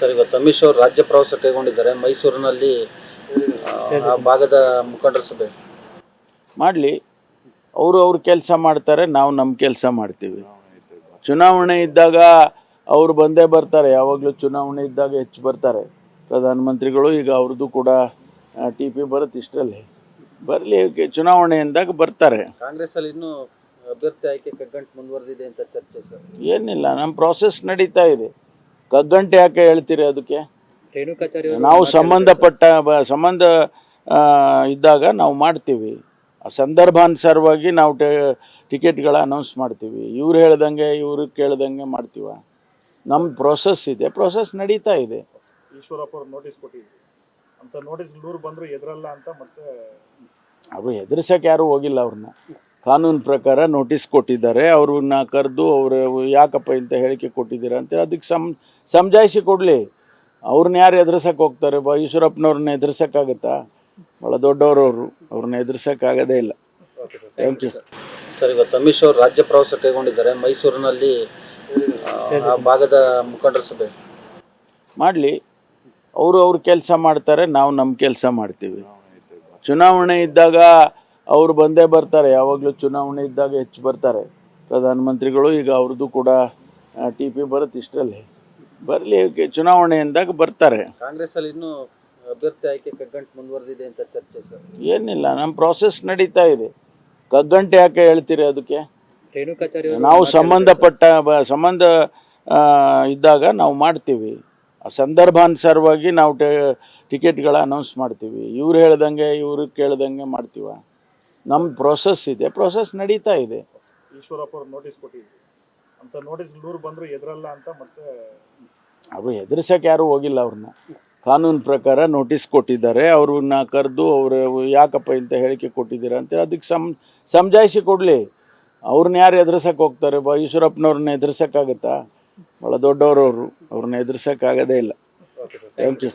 Sir ಇವತ್ತು ಅಮಿತ್ ಅವರು ರಾಜ್ಯ ಪ್ರವಾಸ ಕೈಗೊಂಡಿದ್ದಾರೆ. ಮೈಸೂರಿನಲ್ಲಿ ಆ, ಭಾಗದ ಮುಖಂಡರ ಸಭೆ. ಮಾಡಲಿ. ಅವರು ಅವ್ರ ಕೆಲಸ ಮಾಡ್ತಾರೆ ನಾವು ನಮ್ಮ ಕೆಲಸ ಮಾಡ್ತೀವಿ. ಚುನಾವಣೆ ಇದ್ದಾಗ ಅವರು ಬಂದೇ ಬರ್ತಾರೆ. ಯಾವಾಗಲೂ ಚುನಾವಣೆ ಇದ್ದಾಗ ಹೆಚ್ಚು ಬರ್ತಾರೆ. ಪ್ರಧಾನಮಂತ್ರಿಗಳು ಈಗ ಅವ್ರದ್ದು ಕೂಡ ಟಿ ಪಿ ಬರುತ್ತೆ ಇಷ್ಟರಲ್ಲಿ. ಬರಲಿ ಚುನಾವಣೆ ಅಂದಾಗ ಬರ್ತಾರೆ. ಕಾಂಗ್ರೆಸ್ ಅಲ್ಲಿ ಇನ್ನೂ ಅಭ್ಯರ್ಥಿ ಆಯ್ಕೆ ಕಗ್ಗಂಟು ಮುಂದುವರೆದಿದೆ ಅಂತ ಚರ್ಚೆ ಸರ್. ಏನಿಲ್ಲ ನಮ್ಮ ಪ್ರಾಸೆಸ್ ನಡೀತಾ ಇದೆ. ಕಗ್ಗಂಟೆ ಯಾಕೆ ಹೇಳ್ತೀರಿ ಅದಕ್ಕೆ? ರೇಣುಕಾಚಾರ್ಯ ನಾವು ಸಂಬಂಧಪಟ್ಟ ಬ- ಸಂಬಂಧ ಆ, ಇದ್ದಾಗ ನಾವು ಮಾಡ್ತೀವಿ. ಆ ಸಂದರ್ಭಾನುಸಾರವಾಗಿ ನಾವು ಟೆ- ಟಿಕೆಟ್ಗಳ ಅನೌನ್ಸ್ ಮಾಡ್ತೀವಿ. ಇವ್ರು ಹೇಳ್ದಂಗೆ ಇವ್ರಿಗೆ ಕೇಳ್ದಂಗೆ ಮಾಡ್ತೀವ. ನಮ್ಮ ಪ್ರೊಸೆಸ್ ಇದೆ. ಪ್ರೊಸೆಸ್ ನಡೀತಾ ಇದೆ. ಈಶ್ವರಪ್ಪ ಅವ್ರು ನೋಟಿಸ್ ಕೊಟ್ಟಿದ್ರು. ಅಂತ ನೋಟಿಸ್ ನೂರು ಬಂದ್ರು ಎದುರಲ್ಲ ಅಂತ ಮತ್ತೆ ಅವರು ಹೆದರ್ಸಕ್ಕೆ ಯಾರೂ ಹೋಗಿಲ್ಲ ಅವ್ರನ್ನ. ಕಾನೂನು ಪ್ರಕಾರ ನೋಟಿಸ್ ಕೊಟ್ಟಿದ್ದಾರೆ ಅವ್ರನ್ನ ಕರೆದು ಅವರು ಯಾಕಪ್ಪ ಇಂಥ ಹೇಳಿಕೆ ಕೊಟ್ಟಿದ್ದೀರಾ ಅಂತೇಳಿ ಅದಕ್ಕೆ ಸಮ್ ಸಮಜಾಯಿಸಿ ಕೊಡಲಿ. ಅವ್ರನ್ನ ಯಾರು ಎದುರ್ಸಕ್ಕೆ ಹೋಗ್ತಾರೆ? ಬಾ ಈಶ್ವರಪ್ಪನವ್ರನ್ನ ಎದುರ್ಸೋಕ್ಕಾಗತ್ತಾ ಭಾಳ ದೊಡ್ಡವರು ಅವರು ಅವ್ರನ್ನ ಎದುರ್ಸಕ್ಕಾಗೋದೇ ಇಲ್ಲ. ಥ್ಯಾಂಕ್ ಯು ಸರ್ ಇವತ್ತು ಅಮಿತ್ ಅವರು ರಾಜ್ಯ ಪ್ರವಾಸ ಕೈಗೊಂಡಿದ್ದಾರೆ ಮೈಸೂರಿನಲ್ಲಿ ಆ, ಆ ಭಾಗದ ಮುಖಂಡರ ಸಭೆ. ಮಾಡಲಿ. ಅವರು ಅವ್ರ ಕೆಲಸ ಮಾಡ್ತಾರೆ ನಾವು ನಮ್ಮ ಕೆಲಸ ಮಾಡ್ತೀವಿ. ಚುನಾವಣೆ ಇದ್ದಾಗ ಅವರು ಬಂದೇ ಬರ್ತಾರೆ. ಯಾವಾಗಲೂ ಚುನಾವಣೆ ಇದ್ದಾಗ ಹೆಚ್ಚು ಬರ್ತಾರೆ. ಪ್ರಧಾನಮಂತ್ರಿಗಳು ಈಗ ಅವ್ರದ್ದು ಕೂಡ ಟಿ ಪಿ ಬರುತ್ತೆ ಇಷ್ಟರಲ್ಲಿ. ಬರಲಿ ಚುನಾವಣೆ ಎಂದಾಗ ಬರ್ತಾರೆ. ಕಾಂಗ್ರೆಸ್ ಅಲ್ಲಿ ಇನ್ನೂ ಅಭ್ಯರ್ಥಿ ಆಯ್ಕೆ ಕಗ್ಗಂಟು ಮುಂದುವರೆದಿದೆ ಅಂತ ಚರ್ಚೆ ಸರ್. ಏನಿಲ್ಲ ನಮ್ಮ ಪ್ರಾಸೆಸ್ ನಡೀತಾ ಇದೆ. ಕಗ್ಗಂಟೆ ಯಾಕೆ ಹೇಳ್ತೀರಿ ಅದಕ್ಕೆ? ರೇಣುಕಾಚಾರ್ಯ ನಾವು ಸಂಬಂಧಪಟ್ಟ ಬ- ಸಂಬಂಧ ಆ, ಇದ್ದಾಗ ನಾವು ಮಾಡ್ತೀವಿ. ಆ ಸಂದರ್ಭಾನುಸಾರವಾಗಿ ನಾವು ಟೆ ಟಿಕೆಟ್ಗಳ ಅನೌನ್ಸ್ ಮಾಡ್ತೀವಿ. ಇವ್ರು ಹೇಳ್ದಂಗೆ ಇವ್ರು ಕೇಳ್ದಂಗೆ ಮಾಡ್ತೀವ. ನಮ್ಮ ಪ್ರೊಸೆಸ್ ಇದೆ. ಪ್ರೊಸೆಸ್ ನಡೀತಾ ಇದೆ. ಈಶ್ವರಪ್ಪ ಅವ್ರು ನೋಟಿಸ್ ಕೊಟ್ಟಿದ್ರು. ಅಂತ ನೋಟಿಸ್ ಬಂದ್ರು ಎದುರಲ್ಲ ಅಂತ ಮತ್ತೆ ಅವರು ಹೆದರ್ಸಕ್ಕೆ ಯಾರೂ ಹೋಗಿಲ್ಲ ಅವ್ರನ್ನ. ಕಾನೂನು ಪ್ರಕಾರ ನೋಟಿಸ್ ಕೊಟ್ಟಿದ್ದಾರೆ. ಅವ್ರನ್ನ ಕರೆದು ಅವರು ಯಾಕಪ್ಪ ಇಂಥ ಹೇಳಿಕೆ ಕೊಟ್ಟಿದ್ದೀರ ಅಂತೇಳಿ ಅದಕ್ಕೆ ಸಮ್ ಸಮಜಾಯಿಸಿ ಕೊಡಲಿ. ಅವ್ರನ್ನ ಯಾರು ಎದುರ್ಸಕ್ಕೆ ಹೋಗ್ತಾರೆ? ಬಾ ಈಶ್ವರಪ್ಪನವ್ರನ್ನ ಎದುರ್ಸಕ್ಕಾಗತ್ತಾ ಭಾಳ ದೊಡ್ಡವರು ಅವರು ಅವ್ರನ್ನ ಎದುರ್ಸಕ್ಕಾಗೋದೇ ಇಲ್ಲ. Thank you